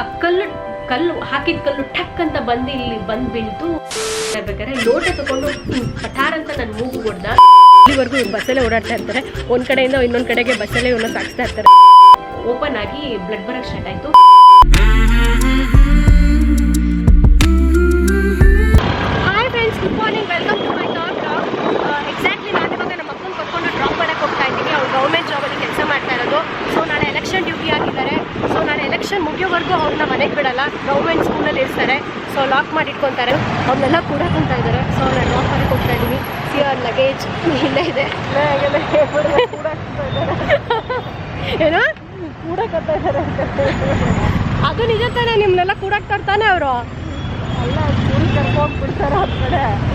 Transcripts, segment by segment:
ಆ ಕಲ್ಲು ಕಲ್ಲು ಹಾಕಿದ ಕಲ್ಲು ಟಕ್ ಅಂತ ಬಂದು ಇಲ್ಲಿ ಬಂದ್ ಬೀಳ್ತು. ಬೇಕಾದ್ರೆ ಲೋಟ ತಗೊಂಡು ಕಟಾರ್ ಅಂತ ನನ್ನ ಮೂಗು ಹೊಡ್ದ. ಇಲ್ಲಿವರೆಗೂ ಬಸ್ಸಲ್ಲೇ ಓಡಾಡ್ತಾ ಇರ್ತಾರೆ. ಒಂದ್ ಕಡೆಯಿಂದ ಇನ್ನೊಂದ್ ಕಡೆಗೆ ಬಸ್ಸಲ್ಲೇ ಇವನ್ನ ಸಾಗಿಸ್ತಾ ಇರ್ತಾರೆ. ಓಪನ್ ಆಗಿ ಬ್ಲಡ್ ಬರಕ್ ಸ್ಟಾರ್ಟ್ ಆಯ್ತು. Hi friends good morning welcome to my top talk exactly ನಾನು ಇವಾಗ ನಮ್ಮ ಮಕ್ಕಳನ್ನ ಕರ್ಕೊಂಡು ಡ್ರಾಪ್ ಮಾಡಕ್ಕೆ ಹೋಗ್ತಾ ಇದ್ದೀನಿ ಅವ್ರು ಗೌರ್ಮೆಂಟ್ ಜಾಬಲ್ಲಿ ಕೆಲಸ ಮಾಡ್ತಾ ಇರೋದು ಸೊ ನಾಳೆ ಎಲೆಕ್ಷನ್ ಡ್ಯೂಟಿ ಹಾಕಿದ್ದಾರೆ ಸೊ ನಾಳೆ ಎಲೆಕ್ಷನ್ ಮುಗಿಯೋವರೆಗೂ ಬಿಡಲ್ಲ ಗೌರ್ಮೆಂಟ್ ಸ್ಕೂಲಲ್ಲಿ ಇರ್ತಾರೆ. ಸೊ ಲಾಕ್ ಮಾಡಿ ಇಟ್ಕೊಂತಾರೆ. ಅವ್ರನ್ನೆಲ್ಲ ಕೂಡ ಕುಂತ ಇದ್ದಾರೆ. ಸೊ ನಾನು ಲಾಕ್ ಮಾಡಿ ಹೋಗ್ತಾ ಇದ್ದೀನಿ. ಸಿಯರ್ ಲಗೇಜ್ ಇಲ್ಲೇ ಇದೆ. ಏನೋ? ಅದು ನಿಜ ತಾನೆ ನಿಮ್ಮನ್ನೆಲ್ಲ ಕೂಡಾಕ್ತಾ ತರ್ತಾನೆ ಅವರು?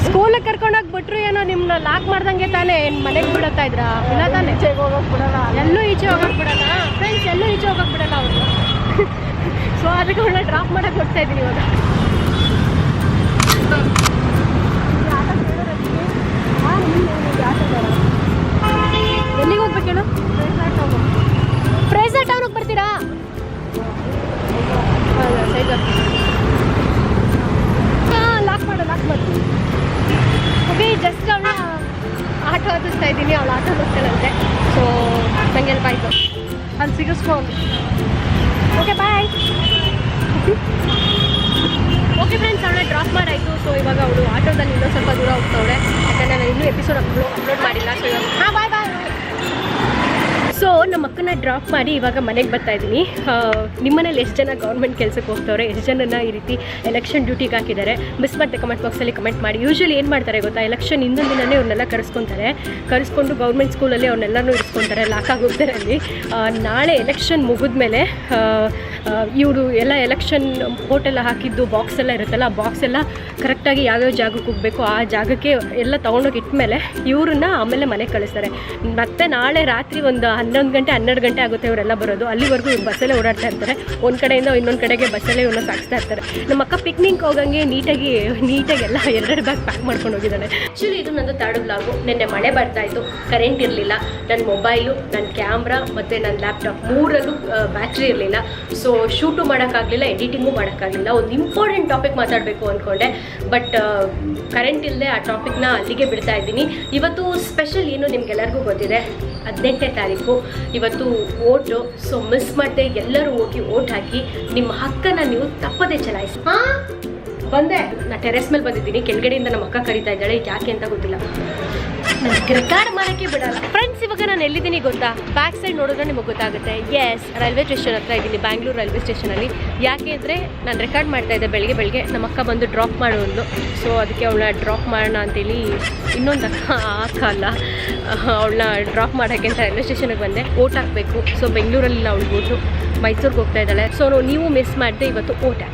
ಸ್ಕೂಲಿಗೆ ಕರ್ಕೊಂಡೋಗಿ ಬಿಟ್ರು ಏನೋ ನಿಮ್ನ ಲಾಕ್ ಮಾಡ್ದಂಗೆ ತಾನೇ ಏನ್ ಮನೆಗೆ ಬಿಡತ್ತಾ ಇದ್ರಾ? ಇಲ್ಲ ತಾನೆ? ಎಲ್ಲೂ ಈಚೆ ಹೋಗಕ್ ಬಿಡಲ್ಲ? ಫ್ರೆಂಡ್ಸ್ ಎಲ್ಲೂ ಈಚೆ ಹೋಗಕ್ ಅವಳನ್ನ ಡ್ರಾಪ್ ಮಾಡಕ್ ಹೋಗ್ತಾ ಇದೀನಿ ಇವಾಗ. ಎಲ್ಲಿಗೆ ಟೌನ್ಗೆ ಬರ್ತೀರಾ? ಲಾಕ್ ಮಾಡು ಲಾಕ್ ಮಾಡು. ಓಕೆ ಜಸ್ಟ್ ಅವಳ ಆಟೋ ಹತ್ತಿಸ್ತಾ ಇದ್ದೀನಿ ಅವಳು ಆಟೋ ಹೋಗ್ತಾಳಂತೆ ಸೊ ನಂಗೆ ಹೆಲ್ಪ್ ಆಯಿತು. ಅಲ್ಲಿ ಸಿಗಿಸ್ಕೊಂಡು ಓಕೆ ಬಾಯ್ ಓಕೆ ಫ್ರೆಂಡ್ಸ್ ಅವಳ ಡ್ರಾಪ್ ಮಾಡಾಯಿತು ಸೊ ಇವಾಗ ಅವಳು ಆಟೋದಲ್ಲಿ ಇನ್ನೂ ಸ್ವಲ್ಪ ದೂರ ಹೋಗ್ತಾವಳೆ. ಯಾಕಂದರೆ ನಾನು ಇನ್ನೂ ಎಪಿಸೋಡ್ ಅಪ್ಲೋಡ್ ಅಪ್ಲೋಡ್ ಮಾಡಿಲ್ಲ. ಸೊ ಇವಾಗ ಸೊ ನಮ್ಮ ಅಕ್ಕನ ಡ್ರಾಪ್ ಮಾಡಿ ಇವಾಗ ಮನೆಗೆ ಬರ್ತಾ ಇದ್ದೀನಿ. ನಿಮ್ಮನೇಲಿ ಎಷ್ಟು ಜನ ಗೌರ್ಮೆಂಟ್ ಕೆಲಸಕ್ಕೆ ಹೋಗ್ತವ್ರೆ, ಎಷ್ಟು ಜನನ ಈ ರೀತಿ ಎಲೆಕ್ಷನ್ ಡ್ಯೂಟಿಗೆ ಹಾಕಿದ್ದಾರೆ ಮಿಸ್ ಮಾಡಿದೆ ಕಮೆಂಟ್ ಬಾಕ್ಸಲ್ಲಿ ಕಮೆಂಟ್ ಮಾಡಿ. ಯೂಶ್ವಲಿ ಏನು ಮಾಡ್ತಾರೆ ಗೊತ್ತಾ? ಎಲೆಕ್ಷನ್ ಹಿಂದೊಂದು ದಿನವೇ ಅವ್ರನ್ನೆಲ್ಲ ಕರೆಸ್ಕೊತಾರೆ. ಕರೆಸ್ಕೊಂಡು ಗೌರ್ಮೆಂಟ್ ಸ್ಕೂಲಲ್ಲಿ ಅವ್ರನ್ನೆಲ್ಲನೂ ಇರಿಸ್ಕೊತಾರೆ ಲಾಕ್ ಆಗೋಗ್ತಾರೆ ಅಲ್ಲಿ. ನಾಳೆ ಎಲೆಕ್ಷನ್ ಮುಗಿದ್ಮೇಲೆ ಇವರು ಎಲ್ಲ ಎಲೆಕ್ಷನ್ ಹೋಟೆಲ್ಲ ಹಾಕಿದ್ದು ಬಾಕ್ಸ್ ಎಲ್ಲ ಇರುತ್ತಲ್ಲ, ಆ ಬಾಕ್ಸ್ ಎಲ್ಲ ಕರೆಕ್ಟಾಗಿ ಯಾವ್ಯಾವ ಜಾಗಕ್ಕೆ ಹೋಗಬೇಕು, ಆ ಜಾಗಕ್ಕೆ ಎಲ್ಲ ತೊಗೊಂಡೋಗಿ ಇಟ್ಮೇಲೆ ಇವ್ರನ್ನ ಆಮೇಲೆ ಮನೆಗೆ ಕಳಿಸ್ತಾರೆ. ಮತ್ತೆ ನಾಳೆ ರಾತ್ರಿ ಒಂದು ಹನ್ನೊಂದು ಗಂಟೆ, ಹನ್ನೆರಡು ಗಂಟೆ ಆಗುತ್ತೆ ಇವರೆಲ್ಲ ಬರೋದು. ಅಲ್ಲಿವರೆಗೂ ಇವ್ರು ಬಸ್ಸಲ್ಲೇ ಓಡಾಡ್ತಾ ಇರ್ತಾರೆ. ಒಂದು ಕಡೆಯಿಂದ ಇನ್ನೊಂದು ಕಡೆಗೆ ಬಸ್ಸಲ್ಲೇ ಇವನ್ನ ಸಾಗಿಸ್ತಾ ಇರ್ತಾರೆ. ನಮ್ಮ ಅಕ್ಕ ಪಿಕ್ನಿಕ್ ಹೋಗಂಗೆ ನೀಟಾಗಿ ನೀಟಾಗಿ ಎಲ್ಲ ಎರಡೆರಡು ಬ್ಯಾಗ್ ಪ್ಯಾಕ್ ಮಾಡ್ಕೊಂಡು ಹೋಗಿದ್ದಾಳೆ. ಆ್ಯಕ್ಚುಲಿ ಇದು ನಂದು ತಾಡು ಬ್ಲಾಗು ನಿನ್ನೆ ಮಳೆ ಬರ್ತಾ ಇತ್ತು. ಕರೆಂಟ್ ಇರಲಿಲ್ಲ. ನನ್ನ ಮೊಬೈಲು ನನ್ನ ಕ್ಯಾಮ್ರಾ ಮತ್ತು ನನ್ನ ಲ್ಯಾಪ್ಟಾಪ್ ಮೂರಲ್ಲೂ ಬ್ಯಾಟ್ರಿ ಇರಲಿಲ್ಲ. ಸೊ ಶೂಟು ಮಾಡೋಕ್ಕಾಗಲಿಲ್ಲ ಎಡಿಟಿಂಗು ಮಾಡೋಕ್ಕಾಗಲಿಲ್ಲ. ಒಂದು ಇಂಪಾರ್ಟೆಂಟ್ ಟಾಪಿಕ್ ಮಾತಾಡಬೇಕು ಅಂದ್ಕೊಂಡೆ ಬಟ್ ಕರೆಂಟ್ ಇಲ್ಲದೆ ಆ ಟಾಪಿಕ್ನ ಅಲ್ಲಿಗೆ ಬಿಡ್ತಾ ಇದ್ದೀನಿ. ಇವತ್ತು ಸ್ಪೆಷಲ್ ಏನು ನಿಮ್ಗೆಲ್ಲರಿಗೂ ಗೊತ್ತಿದೆ? ಹದಿನೆಂಟನೇ ತಾರೀಕು. ಇವತ್ತು ಓಟು. ಸೊ ಮಿಸ್ ಮಾಡದೆ ಎಲ್ಲರೂ ಹೋಗಿ ಓಟ್ ಹಾಕಿ ನಿಮ್ಮ ಹಕ್ಕನ್ನು ನೀವು ತಪ್ಪದೆ ಚಲಾಯಿಸಿ. ಬಂದೆ. ನಾ ಟೆರೆಸ್ ಮೇಲೆ ಬಂದಿದ್ದೀನಿ. ಕೆಳಗಡೆಯಿಂದ ನಮ್ಮ ಅಕ್ಕ ಕರಿತಾ ಇದ್ದಾಳೆ. ಯಾಕೆ ಅಂತ ಗೊತ್ತಿಲ್ಲ. ರೆಕಾರ್ಡ್ ಮಾಡೋಕ್ಕೆ ಬಿಡಲ್ಲ. ನಾನು ಎಲ್ಲಿದ್ದೀನಿ ಗೊತ್ತಾ? ಬ್ಯಾಕ್ ಸೈಡ್ ನೋಡಿದ್ರೆ ನಿಮಗೆ ಗೊತ್ತಾಗುತ್ತೆ. ಎಸ್ ರೈಲ್ವೆ ಸ್ಟೇಷನ್ ಹತ್ರ ಇದ್ದೀನಿ ಬ್ಯಾಂಗ್ಳೂರು ರೈಲ್ವೆ ಸ್ಟೇಷನಲ್ಲಿ ಯಾಕೆ ಅಂದರೆ ನಾನು ರೆಕಾರ್ಡ್ ಮಾಡ್ತಾ ಇದ್ದೆ ಬೆಳಗ್ಗೆ ಬೆಳಗ್ಗೆ, ನಮ್ಮ ಅಕ್ಕ ಬಂದು ಡ್ರಾಪ್ ಮಾಡೋದು ಸೊ ಅದಕ್ಕೆ ಅವಳನ್ನ ಡ್ರಾಪ್ ಮಾಡೋಣ ಅಂತೇಳಿ ಇನ್ನೊಂದು ಅಕ್ಕ ಕಾಲ ಅವಳನ್ನ ಡ್ರಾಪ್ ಮಾಡೋಕ್ಕೆ ಅಂತ ರೈಲ್ವೆ ಸ್ಟೇಷನ್ಗೆ ಬಂದೆ. ಓಟ್ ಹಾಕಬೇಕು. ಸೊ ಬೆಂಗಳೂರಲ್ಲಿ ಅವಳು ಓಟು. ಮೈಸೂರಿಗೆ ಹೋಗ್ತಾ ಇದ್ದಾಳೆ. ಸೊ ನೀವು ಮಿಸ್ ಮಾಡಿದೆ ಇವತ್ತು ಓಟ್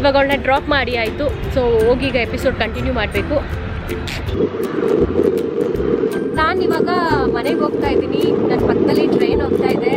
ಇವಾಗ ಅವಳನ್ನ ಡ್ರಾಪ್ ಮಾಡಿ ಆಯಿತು. ಸೊ ಹೋಗಿ ಈಗ ಎಪಿಸೋಡ್ ಕಂಟಿನ್ಯೂ ಮಾಡಬೇಕು. ನಾನು ಇವಾಗ ಮನೆಗೆ ಹೋಗ್ತಾ ಇದ್ದೀನಿ. ನನ್ನ ಪಕ್ಕದಲ್ಲಿ ಟ್ರೈನ್ ಹೋಗ್ತಾ ಇದೆ.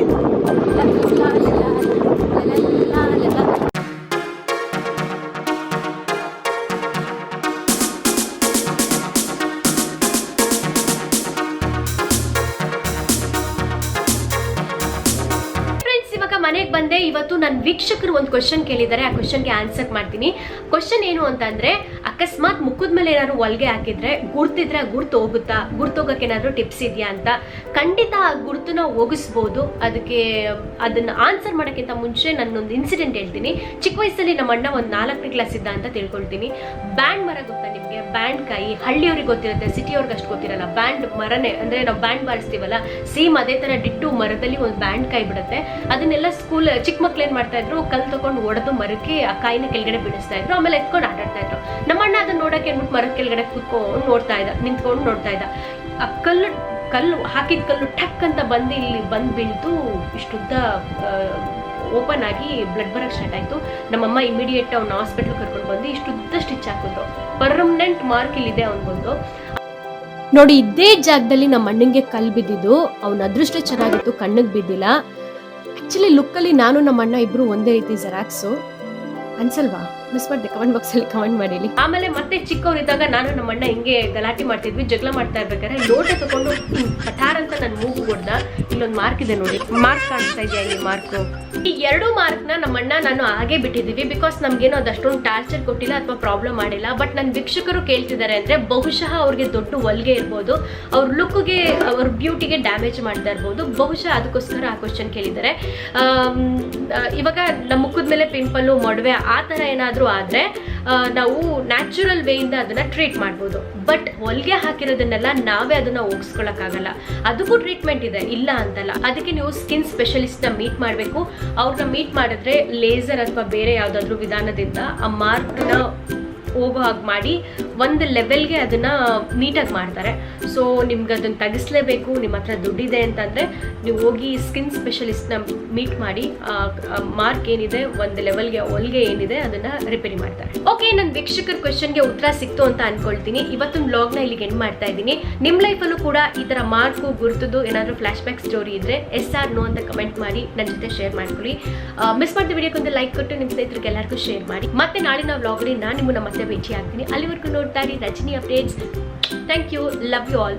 ಮನೆಗೆ ಬಂದೆ, ಇವತ್ತು ನನ್ನ ವೀಕ್ಷಕರು ಒಂದು ಕ್ವಶನ್ ಕೇಳಿದ್ದಾರೆ, ಆ ಕ್ವಶನ್ಗೆ ಆನ್ಸರ್ ಮಾಡ್ತೀನಿ. ಕ್ವಶನ್ ಏನು ಅಂತಂದ್ರೆ ಅಕಸ್ಮಾತ್ ಮುಖದ ಮೇಲೆ ಏನಾದ್ರು ಹೊಲ್ಗೆ ಹಾಕಿದ್ರೆ ಗುರ್ತಿದ್ರೆ ಆ ಗುರ್ತು ಹೋಗುತ್ತಾ? ಗುರ್ತೋಗಕ್ಕೆ ಏನಾದ್ರು ಟಿಪ್ಸ್ ಇದೆಯಾ ಅಂತ? ಖಂಡಿತ ಆ ಗುರ್ತನ್ನ ಹೋಗಿಸ್ಬೋದು. ಅದಕ್ಕೆ, ಅದನ್ನ ಆನ್ಸರ್ ಮಾಡೋಕ್ಕಿಂತ ಮುಂಚೆ ನನ್ನೊಂದು ಇನ್ಸಿಡೆಂಟ್ ಹೇಳ್ತೀನಿ. ಚಿಕ್ಕ ವಯಸ್ಸಲ್ಲಿ ನಮ್ಮ ಅಣ್ಣ ಒಂದು ನಾಲ್ಕನೇ ಕ್ಲಾಸ್ ಇದ್ದ ಅಂತ ತಿಳ್ಕೊಳ್ತೀನಿ. ಬ್ಯಾಂಡ್ ಮರ ಗೊತ್ತಾ ನಿಮಗೆ? ಬ್ಯಾಂಡ್ ಕಾಯಿ ಹಳ್ಳಿಯವ್ರಿಗೆ ಗೊತ್ತಿರುತ್ತೆ ಸಿಟಿಯವ್ರಿಗೆ ಅಷ್ಟು ಗೊತ್ತಿರಲ್ಲ. ಬ್ಯಾಂಡ್ ಮರನೇ, ಅಂದ್ರೆ ನಾವು ಬ್ಯಾಂಡ್ ಬಾರಿಸ್ತೀವಲ್ಲ, ಸೇಮ್ ಅದೇ ತರ ಡಿಟ್ಟು ಮರದಲ್ಲಿ ಒಂದು ಬ್ಯಾಂಡ್ ಕಾಯಿ ಬಿಡುತ್ತೆ. ಅದನ್ನೆಲ್ಲ ಸ್ಕೂಲ್ ಚಿಕ್ಕ ಮಕ್ಳು ಏನ್ ಮಾಡ್ತಾ ಇದ್ರು? ಕಲ್ ತಗೊಂಡು ಒಡೆದು ಮರಕ್ಕೆ ಆ ಕಾಯಿನ ಕೆಳಗಡೆ ಬಿಡಿಸ್ತಾ ಇದ್ರು. ಆಮೇಲೆ ಎತ್ಕೊಂಡು ಆಟಾಡ್ತಾ ಇದ್ರು. ನಮ್ಮ ಅಣ್ಣ ಅದನ್ನ ನೋಡಕ್ಕೆ ಅಂದ್ಬಿಟ್ಟು ಮರದ ಕೆಳಗಡೆ ಕುತ್ಕೊಂಡು ನೋಡ್ತಾ ಇದ್ದ, ನಿಂತ್ಕೊಂಡು ನೋಡ್ತಾ ಇದ್ದ. ಆ ಕಲ್ಲು ಕಲ್ಲು ಹಾಕಿದ ಕಲ್ಲು ಟಕ್ ಅಂತ ಬಂದು ಇಲ್ಲಿ ಬಂದು ಬೀಳ್ತು ಇಷ್ಟುದ್ದ ಓಪನ್ ಆಗಿ ಬ್ಲಡ್ ಬರಕ್ಕೆ ಸ್ಟಾರ್ಟ್ ಆಯಿತು. ನಮ್ಮಮ್ಮ ಇಮಿಡಿಯೇಟ್ ಅವ್ನ ಹಾಸ್ಪಿಟ್ಲ್ ಕರ್ಕೊಂಡು ಬಂದು ಇಷ್ಟುದ್ದ ಸ್ಟಿಚ್ ಹಾಕಿದ್ರು. ಪರ್ಮನೆಂಟ್ ಮಾರ್ಕ್ ಇಲ್ಲಿದೆ ಅವ್ನಿಗೊಂದು ನೋಡಿ, ಇದೇ ಜಾಗದಲ್ಲಿ ನಮ್ಮ ಅಣ್ಣಂಗೆ ಕಲ್ಲು ಬಿದ್ದಿದ್ದು, ಅವನ ಅದೃಷ್ಟ ಚೆನ್ನಾಗಿತ್ತು, ಕಣ್ಣಿಗೆ ಬಿದ್ದಿಲ್ಲ. ಆಕ್ಚುಲಿ ಲುಕ್ಕಲ್ಲಿ ನಾನು ನಮ್ಮ ಅಣ್ಣ ಇಬ್ರು ಒಂದೇ ರೀತಿ ಜೆರಾಕ್ಸು ಅನ್ಸಲ್ವಾ? ಮಿಸ್ ಮಾಡಿದೆ ಕಮೆಂಟ್ ಬಾಕ್ಸಲ್ಲಿ ಕಮೆಂಟ್ ಮಾಡಿ ಹೇಳಿ. ಆಮೇಲೆ ಮತ್ತೆ ಚಿಕ್ಕವರಿದ್ದಾಗ ನಾನು ನಮ್ಮ ಅಣ್ಣ ಹಿಂಗೆ ಗಲಾಟೆ ಮಾಡ್ತಿದ್ವಿ, ಜಗಳ ಮಾಡ್ತಾ ಇರ್ಬೇಕಾದ್ರೆ ಲೋಟ ತಗೊಂಡು ಪಠಾರ್ ಅಂತ ನನ್ನ ಮೂಗು ಹೊಡ್ದ. ಇಲ್ಲೊಂದು ಮಾರ್ಕ್ ಇದೆ ನೋಡಿ. ಮಾರ್ಕ್ ಕಾಣಿಸ್ತಾ ಇದೆಯಾ ಈ ಮಾರ್ಕ್ ಈ ಎರಡು ಮಾರ್ಕ್ನ ನಮ್ಮ ಅಣ್ಣ ನಾನು ಹಾಗೆ ಬಿಟ್ಟಿದ್ದೀವಿ ಬಿಕಾಸ್ ನಮ್ಗೇನೋ ಅದಷ್ಟೊಂದು ಟಾರ್ಚರ್ ಕೊಟ್ಟಿಲ್ಲ ಅಥವಾ ಪ್ರಾಬ್ಲಮ್ ಮಾಡಿಲ್ಲ. ಬಟ್ ನನ್ನ ವೀಕ್ಷಕರು ಕೇಳ್ತಿದ್ದಾರೆ ಅಂದ್ರೆ ಬಹುಶಃ ಅವ್ರಿಗೆ ದೊಡ್ಡ ಒಲ್ಗೆ ಇರ್ಬೋದು. ಅವ್ರ ಲುಕ್ಗೆ, ಅವ್ರ ಬ್ಯೂಟಿಗೆ ಡ್ಯಾಮೇಜ್ ಮಾಡ್ತಾ ಇರ್ಬೋದು. ಬಹುಶಃ ಅದಕ್ಕೋಸ್ಕರ ಆ ಕ್ವಶನ್ ಕೇಳಿದ್ದಾರೆ. ಇವಾಗ ನಮ್ಮ ಮುಖದ ಮೇಲೆ ಪಿಂಪಲ್ಲು ಮೊಡವೆ, ಆ ಥರ ಏನಾದರೂ ಆದರೆ ನಾವು ನ್ಯಾಚುರಲ್ ವೇಯಿಂದ ಅದನ್ನು ಟ್ರೀಟ್ ಮಾಡ್ಬೋದು. ಬಟ್ ಹೊಲಿಗೆ ಹಾಕಿರೋದನ್ನೆಲ್ಲ ನಾವೇ ಅದನ್ನು ಹೋಗಿಸ್ಕೊಳ್ಳೋಕ್ಕಾಗಲ್ಲ ಅದಕ್ಕೂ ಟ್ರೀಟ್ಮೆಂಟ್ ಇದೆ, ಇಲ್ಲ ಅಂತಲ್ಲ. ಅದಕ್ಕೆ ನೀವು ಸ್ಕಿನ್ ಸ್ಪೆಷಲಿಸ್ಟ್ನ ಮೀಟ್ ಮಾಡಬೇಕು. ಅವ್ರನ್ನ ಮೀಟ್ ಮಾಡಿದ್ರೆ ಲೇಸರ್ ಅಥವಾ ಬೇರೆ ಯಾವುದಾದ್ರೂ ವಿಧಾನದಿಂದ ಆ ಮಾರ್ಕ್ನ ಹೋಗೋ ಹಾಗೆ ಮಾಡಿ ಒಂದು ಲೆವೆಲ್ಗೆ ಅದನ್ನು ನೀಟಾಗಿ ಮಾಡ್ತಾರೆ. ಸೊ ನಿಮ್ಗೆ ಅದನ್ನು ತೆಗಿಸ್ಲೇಬೇಕು ನಿಮ್ಮ ಹತ್ರ ದುಡ್ಡಿದೆ ಅಂತಂದರೆ ನೀವು ಹೋಗಿ ಸ್ಕಿನ್ ಸ್ಪೆಷಲಿಸ್ಟ್ನ ಮೀಟ್ ಮಾಡಿ ಮಾರ್ಕ್ ಏನಿದೆ, ಒಂದು ಲೆವೆಲ್ಗೆ ಹೊಲಿಗೆ ಏನಿದೆ ಅದನ್ನು ರಿಪೇರಿ ಮಾಡ್ತಾರೆ. ಓಕೆ ನನ್ನ ವೀಕ್ಷಕರ ಕ್ವಶನ್ಗೆ ಉತ್ತರ ಸಿಕ್ತು ಅಂತ ಅನ್ಕೊಳ್ತೀನಿ. ಇವತ್ತಿನ ಬ್ಲಾಗ್ನ ಇಲ್ಲಿಗೆ ಎಂಡ್ ಮಾಡ್ತಾ ಇದ್ದೀನಿ. ನಿಮ್ಮ ಲೈಫಲ್ಲೂ ಕೂಡ ಈ ಥರ ಮಾರ್ಕು ಗುರುತದ್ದು, ಏನಾದರೂ ಫ್ಲಾಶ್ ಬ್ಯಾಕ್ ಸ್ಟೋರಿ ಇದ್ದರೆ ಎಸ್ ಆರ್ ನೋ ಅಂತ ಕಮೆಂಟ್ ಮಾಡಿ ನನ್ನ ಜೊತೆ ಶೇರ್ ಮಾಡ್ಕೊಳ್ಳಿ. ಮಿಸ್ ಮಾಡಿದ ವಿಡಿಯೋಕ್ಕೊಂದು ಲೈಕ್ ಕೊಟ್ಟು ನಿಮ್ಮ ಸ್ನೇಹಿತರಿಗೆ ಎಲ್ಲರಿಗೂ ಶೇರ್ ಮಾಡಿ. ಮತ್ತೆ ನಾಳಿನ ವ್ಲಾಗ್ಲಿ ನಾನು ನಿಮ್ಮನ್ನ ಮತ್ತೆ ಭೇಟಿ ಆಗ್ತೀನಿ ಅಲ್ಲಿವರೆಗೂ ನೋಡ್ತಾ ಇರಿ Rajini updates. Thank you love you all